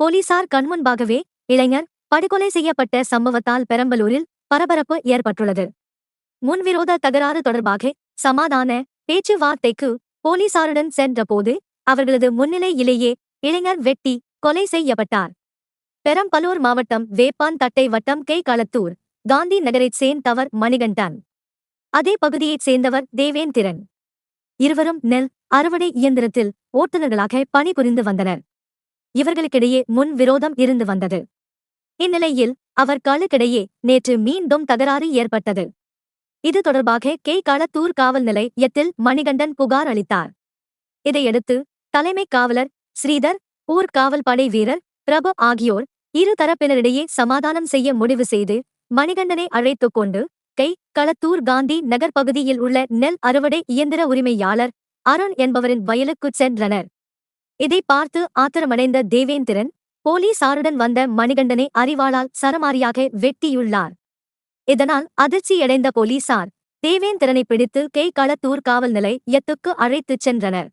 போலீசார் கண்முன்பாகவே இளைஞர் படுகொலை செய்யப்பட்ட சம்பவத்தால் பெரம்பலூரில் பரபரப்பு ஏற்பட்டுள்ளது. முன்விரோத தகராறு தொடர்பாக சமாதான பேச்சுவார்த்தைக்கு போலீசாருடன் சென்றபோது அவர்களது முன்னிலையிலேயே இளைஞர் வெட்டி கொலை செய்யப்பட்டார். பெரம்பலூர் மாவட்டம் வேப்பான் தட்டை வட்டம் கே. களத்தூர் காந்தி நகரைச் சேர்ந்தவர் மணிகண்டன். அதே பகுதியைச் சேர்ந்தவர் தேவேந்திரன். இருவரும் நெல் அறுவடை இயந்திரத்தில் ஓட்டுநர்களாக பணிபுரிந்து வந்தனர். இவர்களுக்கிடையே முன் விரோதம் இருந்து வந்தது. இந்நிலையில் அவர் களுக்கிடையே நேற்று மீண்டும் தகராறு ஏற்பட்டது. இது தொடர்பாக கே. களத்தூர் காவல் நிலையத்தில் மணிகண்டன் புகார் அளித்தார். இதையடுத்து தலைமை காவலர் ஸ்ரீதர் ஊர் காவல் படை வீரர் பிரபு ஆகியோர் இரு தரப்பினரிடையே சமாதானம் செய்ய முடிவு செய்து மணிகண்டனை அழைத்துக் கொண்டு கை. களத்தூர் காந்தி நகர் பகுதியில் உள்ள நெல் அறுவடை இயந்திர உரிமையாளர் அருண் என்பவரின் வயலுக்குச் சென்றனர். இதை பார்த்து ஆத்திரமடைந்த தேவேந்திரன் போலீசாருடன் வந்த மணிகண்டனை அறிவாளால் சரமாரியாக வெட்டியுள்ளார். இதனால் அதிர்ச்சியடைந்த போலீசார் தேவேந்திரனை பிடித்து கேக்களத்தூர் காவல் நிலையத்துக்கு அழைத்துச் சென்றனர்.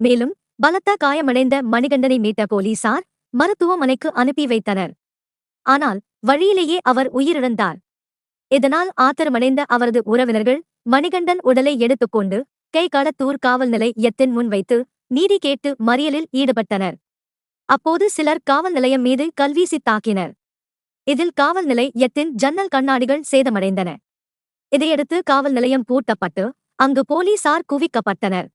மேலும் பலத்த காயமடைந்த மணிகண்டனை மீட்ட போலீசார் மருத்துவமனைக்கு அனுப்பி வைத்தனர். ஆனால் வழியிலேயே அவர் உயிரிழந்தார். இதனால் ஆத்திரமடைந்த அவரது உறவினர்கள் மணிகண்டன் உடலை எடுத்துக்கொண்டு கைகளத்தூர் காவல் நிலையத்தின் முன் வைத்து நீதி கேட்டு மறியலில் ஈடுபட்டனர். அப்போது சிலர் காவல் நிலையம் மீது கல்வீசி தாக்கினர். இதில் காவல் நிலையத்தின் ஜன்னல் கண்ணாடிகள் சேதமடைந்தன. இதையடுத்து காவல் நிலையம் பூட்டப்பட்டு அங்கு போலீசார் குவிக்கப்பட்டனர்.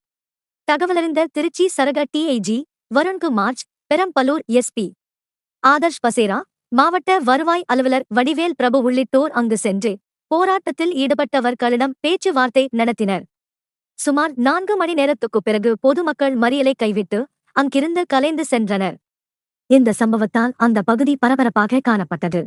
தகவலறிந்த திருச்சி சரக DIG Varunkumar Perambalur SP Adarsh Pachera மாவட்ட வருவாய் அலுவலர் வடிவேல் பிரபு உள்ளிட்டோர் அங்கு சென்று போராட்டத்தில் ஈடுபட்டவர்களிடம் பேச்சுவார்த்தை நடத்தினர். சுமார் நான்கு மணி நேரத்துக்குப் பிறகு பொதுமக்கள் மறியலை கைவிட்டு அங்கிருந்து கலைந்து சென்றனர். இந்த சம்பவத்தால் அந்த பகுதி பரபரப்பாக காணப்பட்டது.